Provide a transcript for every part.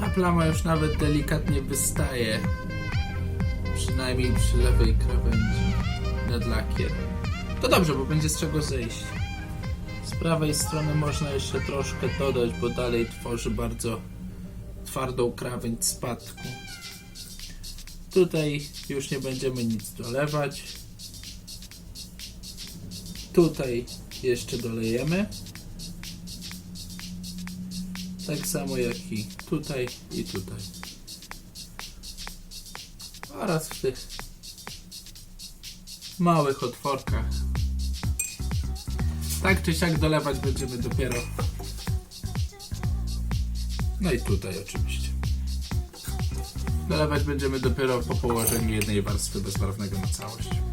Ta plama już nawet delikatnie wystaje. Przynajmniej przy lewej krawędzi nad lakiem. To dobrze, bo będzie z czego zejść. Z prawej strony można jeszcze troszkę dodać, bo dalej tworzy bardzo twardą krawędź spadku. Tutaj już nie będziemy nic dolewać. Tutaj jeszcze dolejemy. Tak samo jak i tutaj i tutaj. Oraz w tych małych otworkach. Tak czy siak dolewać będziemy dopiero. No i tutaj oczywiście. Dolewać będziemy dopiero po położeniu jednej warstwy bezbarwnego na całość.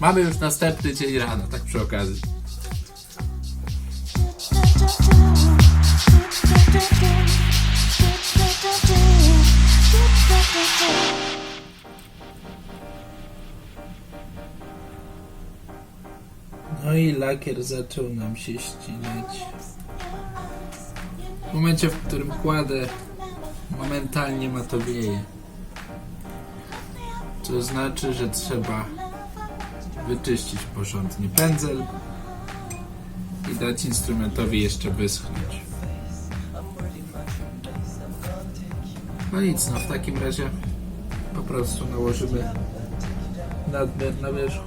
Mamy już następny dzień rano, tak przy okazji. No i lakier zaczął nam się ścinać. W momencie, w którym kładę, momentalnie matowieje. Co znaczy, że trzeba wyczyścić porządnie pędzel i dać instrumentowi jeszcze wyschnąć. No nic, no w takim razie po prostu nałożymy nadmiar na wierzch.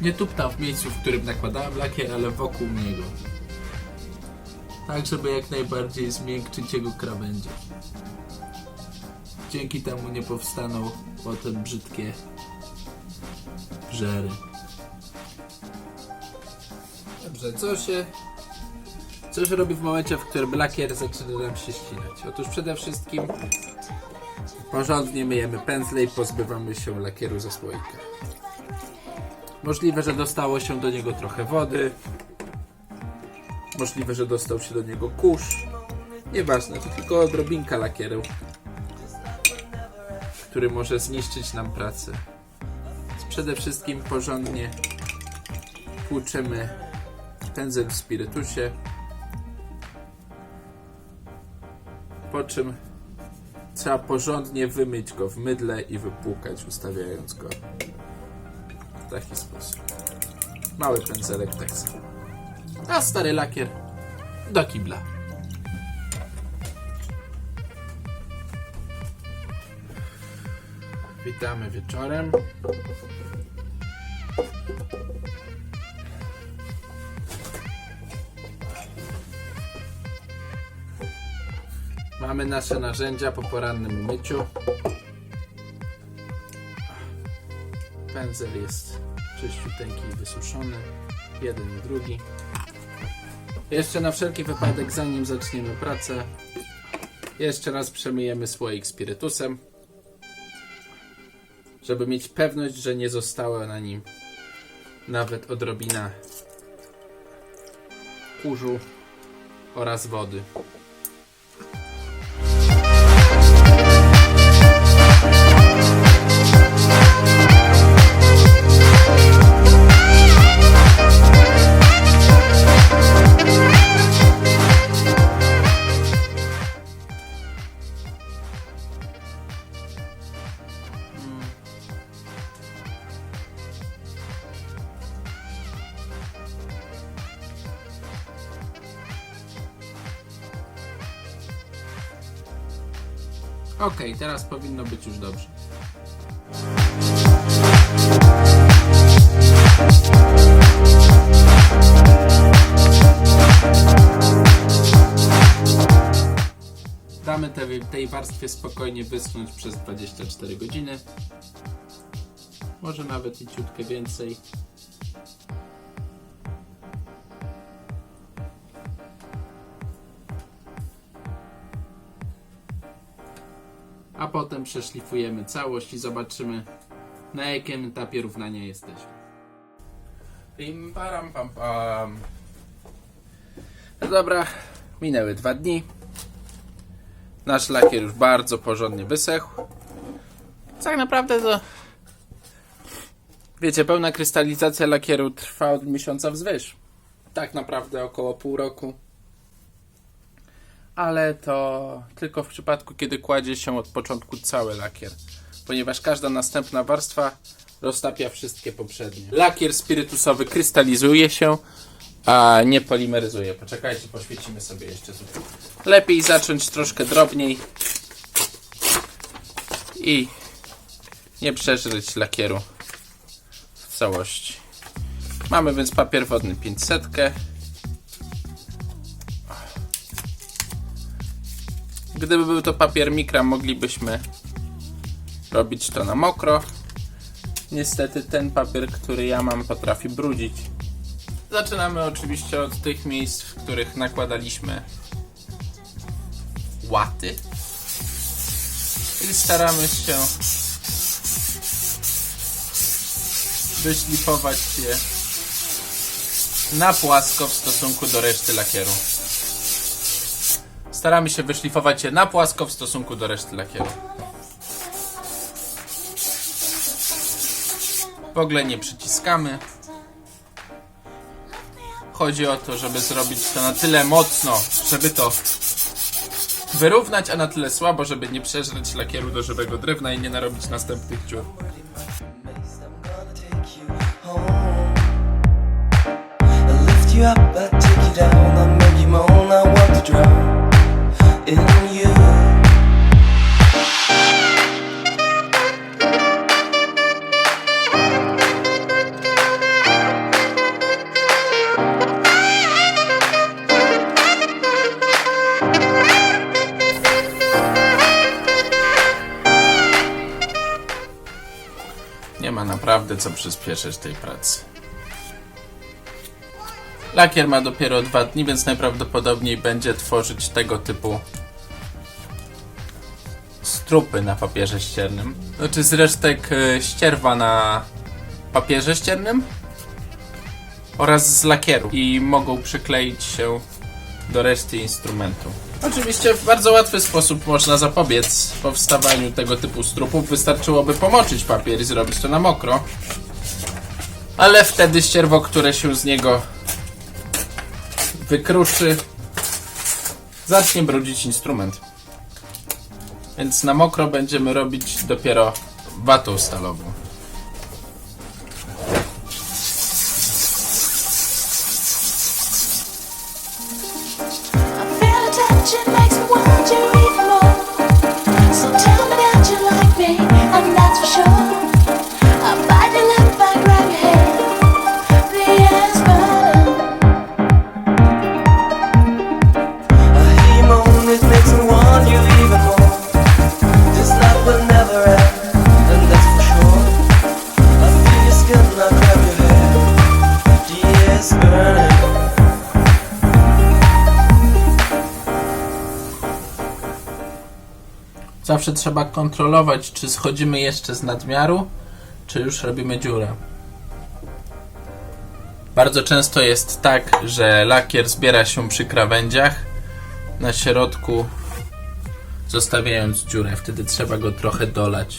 Nie tuptam w miejscu, w którym nakładałem lakier, ale wokół niego. Tak, żeby jak najbardziej zmiękczyć jego krawędzie. Dzięki temu nie powstaną potem brzydkie żery. Dobrze, co się... Co się robi w momencie, w którym lakier zaczyna nam się ścinać? Otóż przede wszystkim porządnie myjemy pędzle i pozbywamy się lakieru ze słoika. Możliwe, że dostało się do niego trochę wody. Możliwe, że dostał się do niego kurz. Nieważne, to tylko odrobinka lakieru, który może zniszczyć nam pracę. Więc przede wszystkim porządnie tłuczemy pędzel w spirytusie. Po czym trzeba porządnie wymyć go w mydle i wypłukać, ustawiając go w taki sposób. Mały pędzelek samo. A stary lakier do kibla. Witamy wieczorem. Mamy nasze narzędzia po porannym myciu. Pędzel jest czyściuteńki i wysuszony. Jeden i drugi. Jeszcze na wszelki wypadek, zanim zaczniemy pracę, jeszcze raz przemyjemy słoik spirytusem, żeby mieć pewność, że nie została na nim nawet odrobina kurzu oraz wody. Teraz powinno być już dobrze. Damy tej, tej warstwie spokojnie wyschnąć przez 24 godziny. Może nawet i ciutkę więcej. A potem przeszlifujemy całość i zobaczymy na jakim etapie równania jesteśmy. Pim, param, pam, pam. No dobra, minęły dwa dni. Nasz lakier już bardzo porządnie wysechł. Tak naprawdę to. Wiecie, pełna krystalizacja lakieru trwa od miesiąca wzwyż. Tak naprawdę około pół roku. Ale to tylko w przypadku, kiedy kładzie się od początku cały lakier. Ponieważ każda następna warstwa roztapia wszystkie poprzednie. Lakier spirytusowy krystalizuje się, a nie polimeryzuje. Poczekajcie, poświecimy sobie jeszcze. Lepiej zacząć troszkę drobniej i nie przeżyć lakieru w całości. Mamy więc papier wodny 500. Gdyby był to papier mikra, moglibyśmy robić to na mokro. Niestety ten papier, który ja mam, potrafi brudzić. Zaczynamy oczywiście od tych miejsc, w których nakładaliśmy łaty. I staramy się wyszlifować je na płasko w stosunku do reszty lakieru. Staramy się wyszlifować je na płasko w stosunku do reszty lakieru. W ogóle nie przyciskamy. Chodzi o to, żeby zrobić to na tyle mocno, żeby to wyrównać, a na tyle słabo, żeby nie przeżreć lakieru do żywego drewna i nie narobić następnych dziur. Up, I take you down, Nie ma naprawdę co przyspieszyć tej pracy. Lakier ma dopiero dwa dni, więc najprawdopodobniej będzie tworzyć tego typu strupy na papierze ściernym. Znaczy z resztek e, ścierwa na papierze ściernym oraz z lakieru i mogą przykleić się do reszty instrumentu. Oczywiście w bardzo łatwy sposób można zapobiec powstawaniu tego typu strupów. Wystarczyłoby pomoczyć papier i zrobić to na mokro. Ale wtedy ścierwo, które się z niego wykruszy, zacznie brudzić instrument. Więc na mokro będziemy robić dopiero watą stalową. Zawsze trzeba kontrolować, czy schodzimy jeszcze z nadmiaru, czy już robimy dziurę. Bardzo często jest tak, że lakier zbiera się przy krawędziach na środku, zostawiając dziurę. Wtedy trzeba go trochę dolać.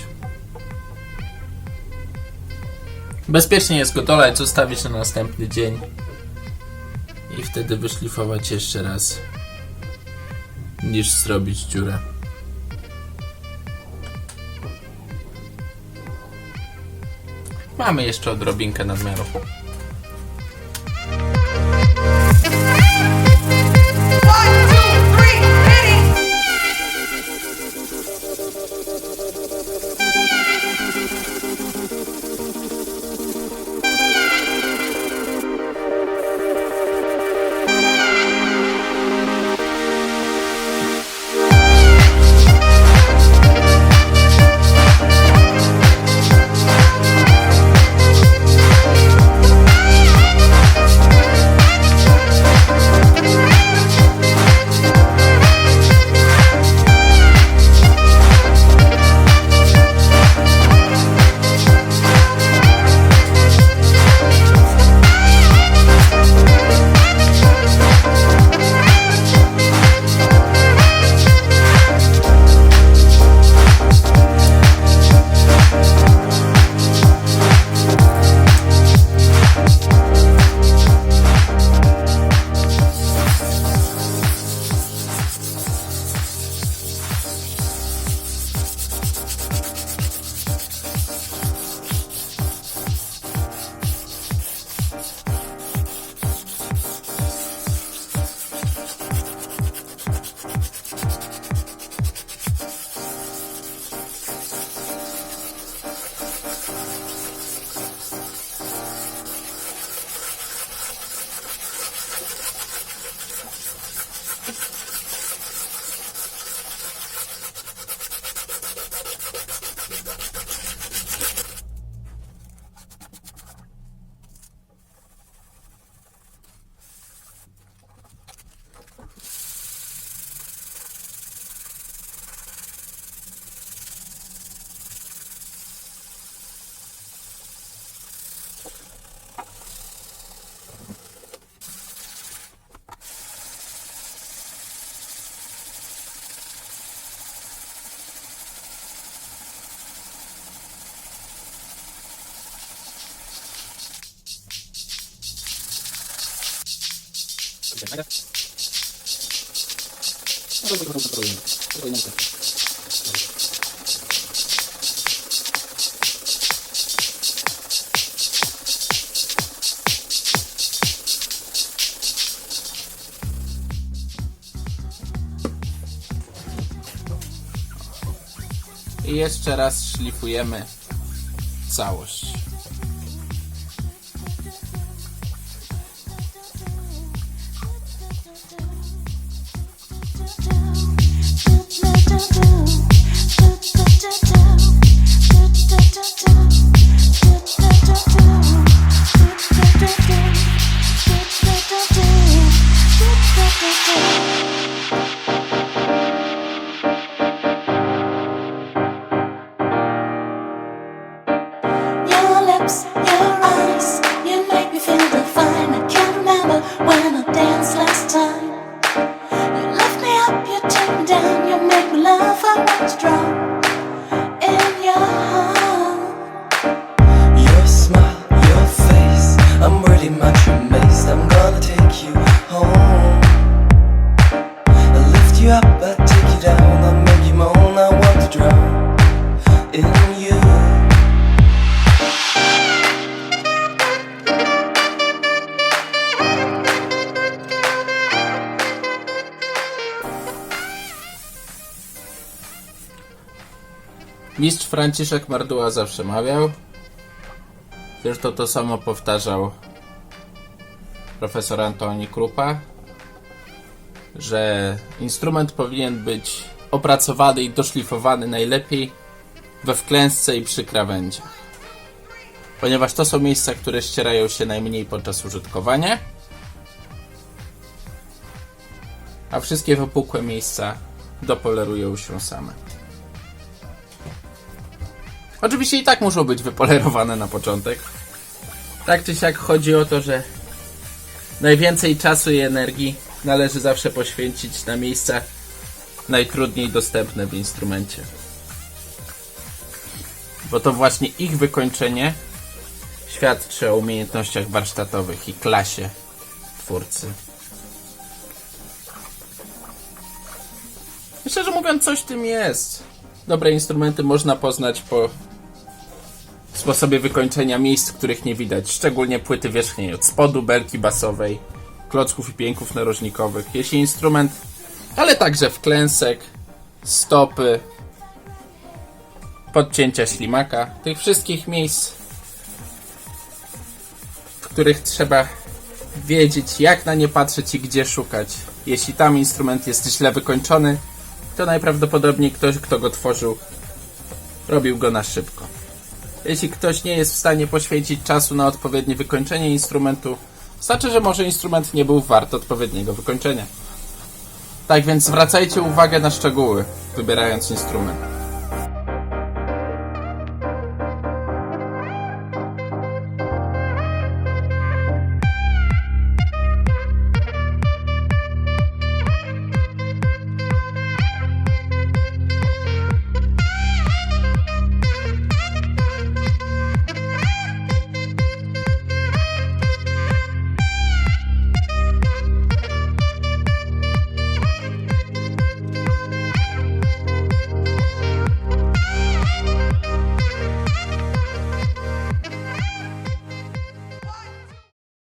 Bezpiecznie jest go dolać, zostawić na następny dzień i wtedy wyszlifować jeszcze raz, niż zrobić dziurę. Mamy jeszcze odrobinkę nadmiaru. One, two, three, I jeszcze raz szlifujemy całość. Franciszek Marduła zawsze mawiał. Zresztą to samo powtarzał profesor Antoni Krupa, że instrument powinien być opracowany i doszlifowany najlepiej we wklęsce i przy krawędziach. Ponieważ to są miejsca, które ścierają się najmniej podczas użytkowania, a wszystkie wypukłe miejsca dopolerują się same. Oczywiście i tak muszą być wypolerowane na początek. Tak czy siak chodzi o to, że najwięcej czasu i energii należy zawsze poświęcić na miejsca najtrudniej dostępne w instrumencie. Bo to właśnie ich wykończenie świadczy o umiejętnościach warsztatowych i klasie twórcy. Szczerze mówiąc, coś w tym jest. Dobre instrumenty można poznać po sposobie wykończenia miejsc, których nie widać, szczególnie płyty wierzchniej od spodu, belki basowej, klocków i pięków narożnikowych. Jeśli instrument, ale także wklęsek, stopy, podcięcia ślimaka, tych wszystkich miejsc, w których trzeba wiedzieć, jak na nie patrzeć i gdzie szukać. Jeśli tam instrument jest źle wykończony, to najprawdopodobniej ktoś, kto go tworzył, robił go na szybko. Jeśli ktoś nie jest w stanie poświęcić czasu na odpowiednie wykończenie instrumentu, znaczy, że może instrument nie był wart odpowiedniego wykończenia. Tak więc zwracajcie uwagę na szczegóły, wybierając instrument.